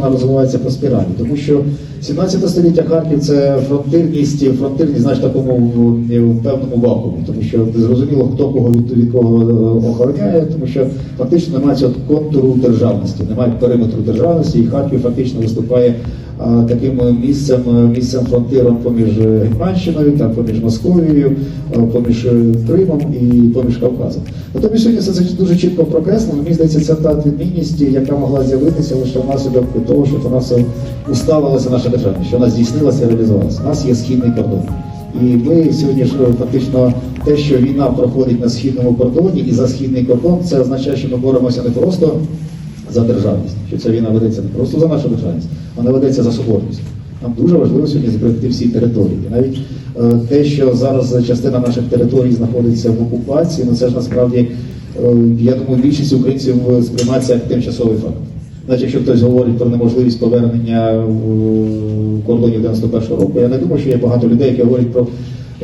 вона розвивається по спіралі. Тому що 17 століття Харків це фронтирність, фронтирність знаєш, такому в, в певному вакуумі, тому що зрозуміло, хто кого від, від кого е, охороняє, тому що фактично немає цього контуру державності, немає периметру державності, і Харків фактично виступає а, таким місцем, місцем фронтиром поміж е, Гетьманщиною, там, поміж Московією, а, поміж е, Кримом і поміж Кавказом. Натомість сьогодні це дуже чітко прокреслено. Мені здається, це та відмінність, яка могла з'явитися лише внаслідок того, що у нас усталилася наша держава, що вона здійснилася реалізувалася. У нас є східний кордон. І ми сьогодні ж фактично те, що війна проходить на східному кордоні і за східний кордон, це означає, що ми боремося не просто за державність, що ця війна ведеться не просто за нашу державність, вона ведеться за соборність. Нам дуже важливо сьогодні зберегти всі території. Навіть е, те, що зараз частина наших територій знаходиться в окупації, ну це ж насправді, е, я думаю, більшість українців сприймається як тимчасовий факт. Значить, якщо хтось говорить про неможливість повернення кордонів 91-го року, я не думаю, що є багато людей, які говорять про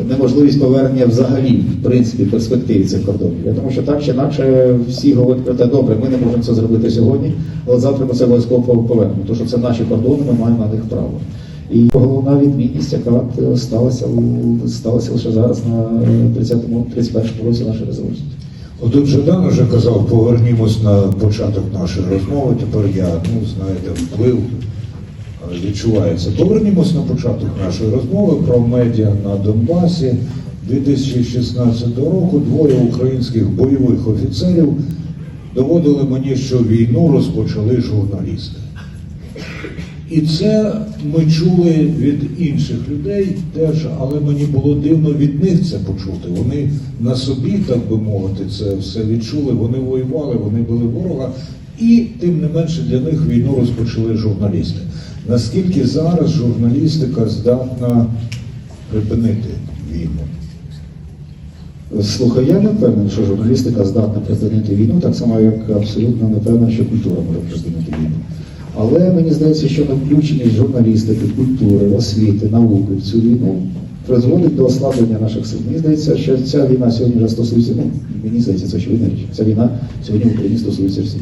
неможливість повернення взагалі, в принципі, перспективі цих кордонів. Я думаю, що так чи інакше всі говорять про те, добре, ми не можемо це зробити сьогодні, але завтра ми це обов'язково повернемо, тому що це наші кордони, ми маємо на них право. І головна відмінність, яка сталася, сталася лише зараз на 30-му, 31-му році нашої незалежності. Отут Жадан вже казав, повернімось на початок нашої розмови. Тепер я, ну знаєте, вплив е, відчувається. Повернімось на початок нашої розмови про медіа на Донбасі. 2016 року двоє українських бойових офіцерів доводили мені, що війну розпочали журналісти. І це ми чули від інших людей теж, але мені було дивно від них це почути. Вони на собі, так би мовити, це все відчули. Вони воювали, вони були ворога, і тим не менше для них війну розпочали журналісти. Наскільки зараз журналістика здатна припинити війну? Слухай, я не впевнений, що журналістика здатна припинити війну, так само, як абсолютно не певна, що культура може припинити війну. Але мені здається, що не журналістики, культури, освіти, науки в цю війну призводить до ослаблення наших сил. Мені здається, що ця війна сьогодні вже стосується, ну, мені здається, це очевидна річ. Ця війна сьогодні в Україні стосується всіх.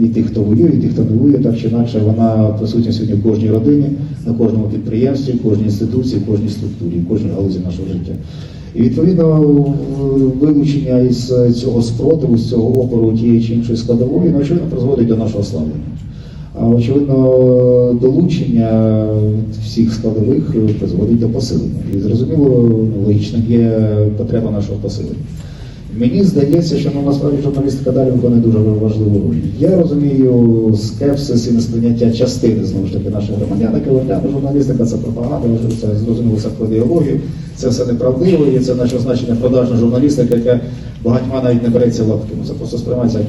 І тих, хто воює, і тих, хто не воює, так чи інакше, вона присутня сьогодні в кожній родині, на кожному підприємстві, в кожній інституції, в кожній структурі, в кожній галузі нашого життя. І відповідно вилучення із цього спротиву, з цього опору тієї чи іншої складової, ну, очевидно, призводить до нашого слаблення. Очевидно, долучення всіх складових призводить до посилення. І зрозуміло, логічно є потреба нашого посилення. Мені здається, що ну, насправді журналістика далі виконує дуже важливу роль. Я розумію скепсис і несприйняття частини знову ж таки наших громадян, які говорять, журналістика це пропаганда, це зрозуміло це про ідеологію, це все неправдиво, і це наше значення продажна журналістика, яка багатьма навіть не береться лапки. Це просто сприймається як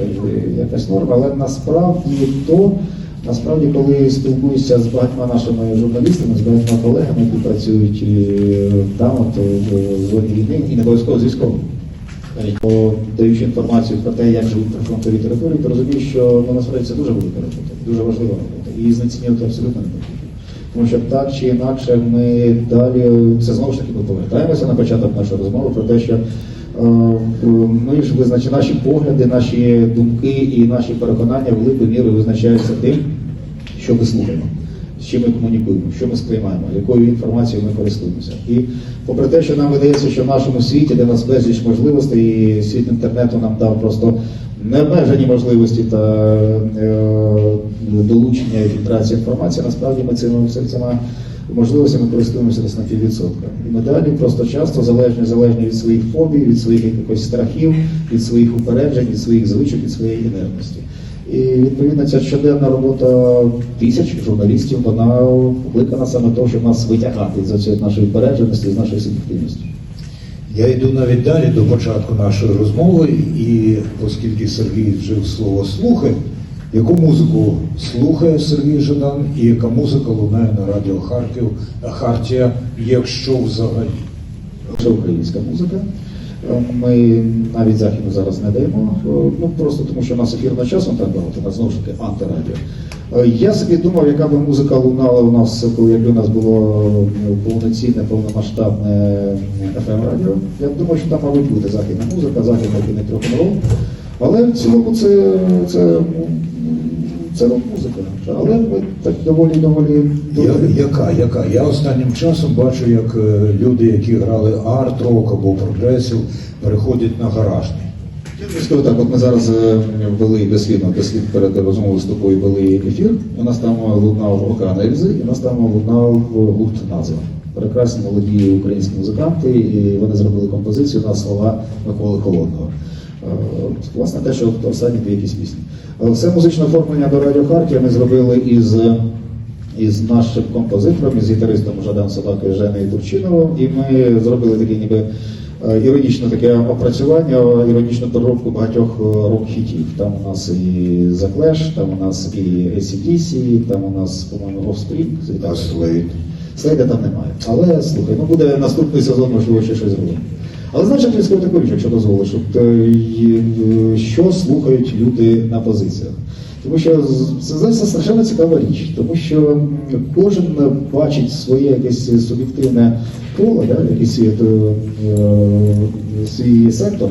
якась норма, але насправді то. Насправді, коли спілкуюся з багатьма нашими журналістами, з багатьма колегами, які працюють е, там, от, в зоні війни, і не обов'язково з військовими, даючи інформацію про те, як живуть прифронтові території, ти розумієш, що ну, насправді це дуже велика робота, дуже важлива робота. І знецінювати абсолютно не потрібно. Тому що так чи інакше ми далі, це знову ж таки ми повертаємося на початок нашої розмови про те, що е, ми ж визначаємо наші погляди, наші думки і наші переконання великою мірою визначаються тим, що ми слухаємо, з чим ми комунікуємо, що ми сприймаємо, якою інформацією ми користуємося. І попри те, що нам видається, що в нашому світі, де нас безліч можливостей, і світ інтернету нам дав просто необмежені можливості та е, долучення і фільтрації інформації, насправді ми цими всіма цими можливостями користуємося десь на піввідсотка. І ми далі просто часто залежні, залежні від своїх фобій, від своїх якихось страхів, від своїх упереджень, від своїх звичок, від своєї інертності. І відповідно ця щоденна робота тисяч журналістів, вона покликана саме того, щоб нас витягати з нашої упередженості, з нашої суб'єктивності. Я йду навіть далі до початку нашої розмови, і оскільки Сергій вжив слово слухай, яку музику слухає Сергій Жадан і яка музика лунає на радіо Харків Хартія, якщо взагалі? Це українська музика. Е, Ми навіть західну зараз не даємо, е, ну просто тому що у нас ефірного часу не так багато, нас знову ж таки антирадіо. Е, Я собі думав, яка би музика лунала у нас, коли якби у нас було повноцінне, повномасштабне fm радіо Я думаю, що там, мабуть, буде західна музика, західний кінець рок-н-рол. Але в цілому це, це це рок-музика. Але ми так доволі доволі Я, яка, яка? Я останнім часом бачу, як е, люди, які грали арт-рок або прогресив, переходять на гаражний. Скажу так, от ми зараз е, вели дослідно, дослід перед розмовою з тобою вели ефір. У нас там лунав Океан Ельзи, і у нас там лунав гурт назва. Прекрасні молоді українські музиканти, і вони зробили композицію на слова Миколи Холодного. Власне, те, що останні дві якісь пісні. Е, Все музичне оформлення до Радіо Хартія ми зробили із із нашим композитором, із гітаристом Жадан Собакою Женою Турчиновим, і ми зробили такий ніби іронічне таке опрацювання, іронічну переробку багатьох е, рок-хітів. Там у нас і The Clash, там у нас і ACDC, там у нас, по-моєму, Offspring. Слейда там немає. Але слухай, ну буде наступний сезон, можливо, ще щось зробимо. Але знаєш, я тобі скажу таку річ, якщо дозволиш, от, е, е, що слухають люди на позиціях. Тому що це знаєш, це страшенно цікава річ, тому що кожен бачить своє якесь суб'єктивне поле, да, якийсь свій, е, свій сектор,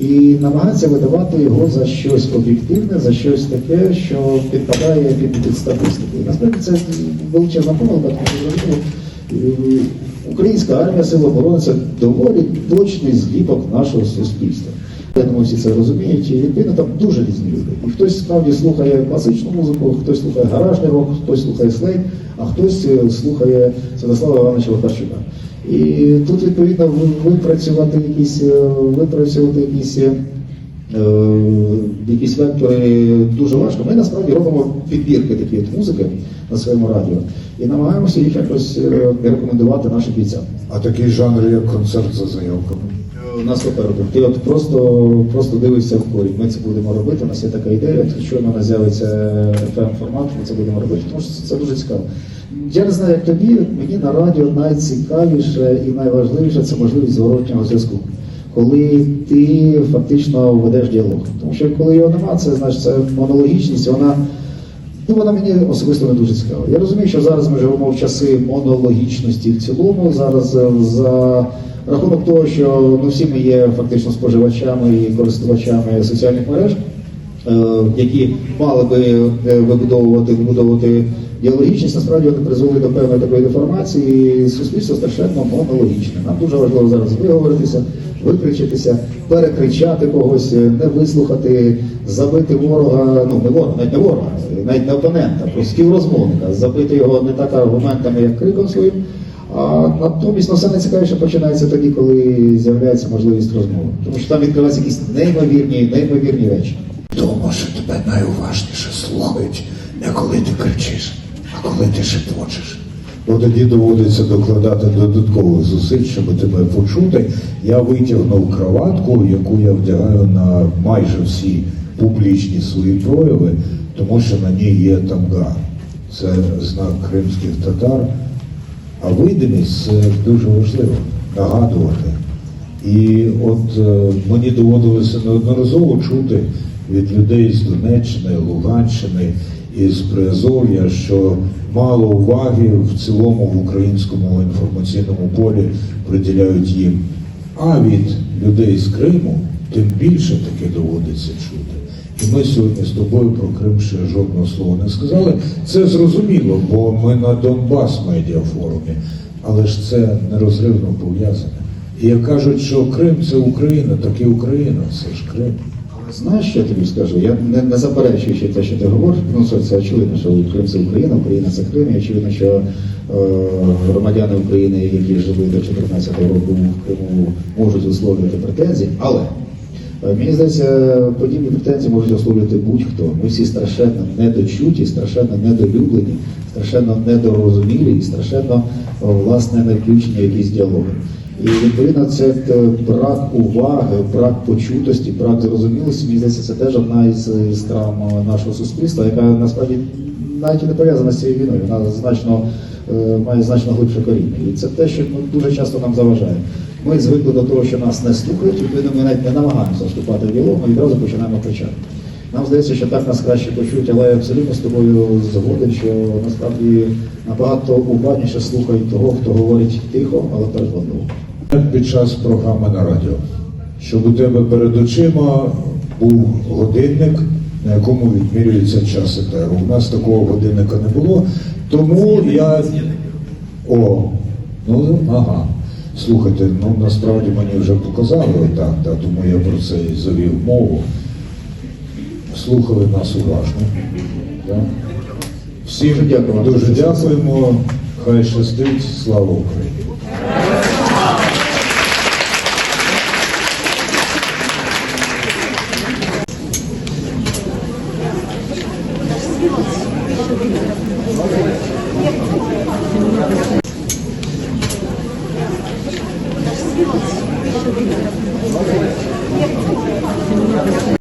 і намагається видавати його за щось об'єктивне, за щось таке, що підпадає під, статистику. Насправді це величезна помилка, тому що українська армія сил оборони це доволі точний зліпок нашого суспільства. Я думаю, всі це розуміють, і відповідно там дуже різні люди. І хтось справді слухає класичну музику, хтось слухає гаражний рок, хтось слухає слейд, а хтось е, слухає Святослава Івановича Вакарчука. І тут відповідно випрацювати якісь е, випрацювати якісь. е, е, Якісь вектори дуже важко. Ми насправді робимо підбірки такі музики на своєму радіо і намагаємося їх якось е, рекомендувати нашим бійцям. А такий жанр, як концерт за заявками. У нас попереду. Ти от просто, просто дивишся в корінь. Ми це будемо робити. У нас є така ідея. Якщо в мене з'явиться fm формат, ми це будемо робити. Тому що це дуже цікаво. Я не знаю, як тобі, мені на радіо найцікавіше і найважливіше це можливість зворотнього зв'язку. Коли ти фактично ведеш діалог. Тому що коли його немає, це значить це монологічність, вона Ну, вона мені особисто не дуже цікава. Я розумію, що зараз ми живемо в часи монологічності в цілому. Зараз е, за рахунок того, що ну, всі ми є фактично споживачами і користувачами соціальних мереж, які мали би е, вибудовувати, вибудовувати діалогічність, насправді вони призвели до певної такої деформації, і суспільство страшенно монологічне. Нам дуже важливо зараз виговоритися, викричатися, перекричати когось, е, не вислухати, забити ворога, ну не ворога, навіть не ворога, навіть не опонента, просто співрозмовника, забити його не так аргументами, як криком своїм. А натомість ну, все найцікавіше починається тоді, коли з'являється можливість розмови. Тому що там відкриваються якісь неймовірні, неймовірні речі. Тому що тебе найуважніше слухають не коли ти кричиш, а коли ти шепочеш. Ну тоді доводиться докладати додаткових зусиль, щоб тебе почути. Я витягнув кроватку, яку я вдягаю на майже всі публічні свої прояви, тому що на ній є тамга. Це знак кримських татар. А видимість це дуже важливо нагадувати. І от е, мені доводилося неодноразово чути від людей з Донеччини, Луганщини і з Приазов'я, що мало уваги в цілому в українському інформаційному полі приділяють їм. А від людей з Криму тим більше таки доводиться чути. І ми сьогодні з тобою про Крим ще жодного слова не сказали. Це зрозуміло, бо ми на Донбас медіафорумі, але ж це нерозривно пов'язане. І як кажуть, що Крим це Україна, так і Україна, це ж Крим. Знаєш, що я тобі скажу? Я не, не заперечую ще те, що ти говориш. Ну, це, це очевидно, що Крим це Україна, Україна це Крим. І очевидно, що е, громадяни України, які жили до 2014 року в Криму, можуть висловлювати претензії. Але е, мені здається, подібні претензії можуть висловлювати будь-хто. Ми всі страшенно недочуті, страшенно недолюблені, страшенно недорозумілі і страшенно власне не включені в якісь діалоги. І відповідно це е, брак уваги, брак почутості, брак зрозумілості. Мені здається, це теж одна із, із травм е, нашого суспільства, яка насправді навіть і не пов'язана з цією війною. Вона значно е, має значно глибше коріння. І це те, що ну, дуже часто нам заважає. Ми звикли до того, що нас не слухають, відповідно, ми навіть не намагаємося вступати в діалог, ми відразу починаємо кричати. Нам здається, що так нас краще почують, але я абсолютно з тобою згоден, що насправді набагато уважніше слухають того, хто говорить тихо, але переконливо. Під час програми на радіо, щоб у тебе перед очима був годинник, на якому відмірюється час етеру. У нас такого годинника не було. Тому я. О, ну ага. Слухайте, ну насправді мені вже показали так, да, тому я про це і завів мову. Слухали нас уважно. Да? Всім дякую дуже дякуємо. Хай щастить, слава Україні! 감사합니다.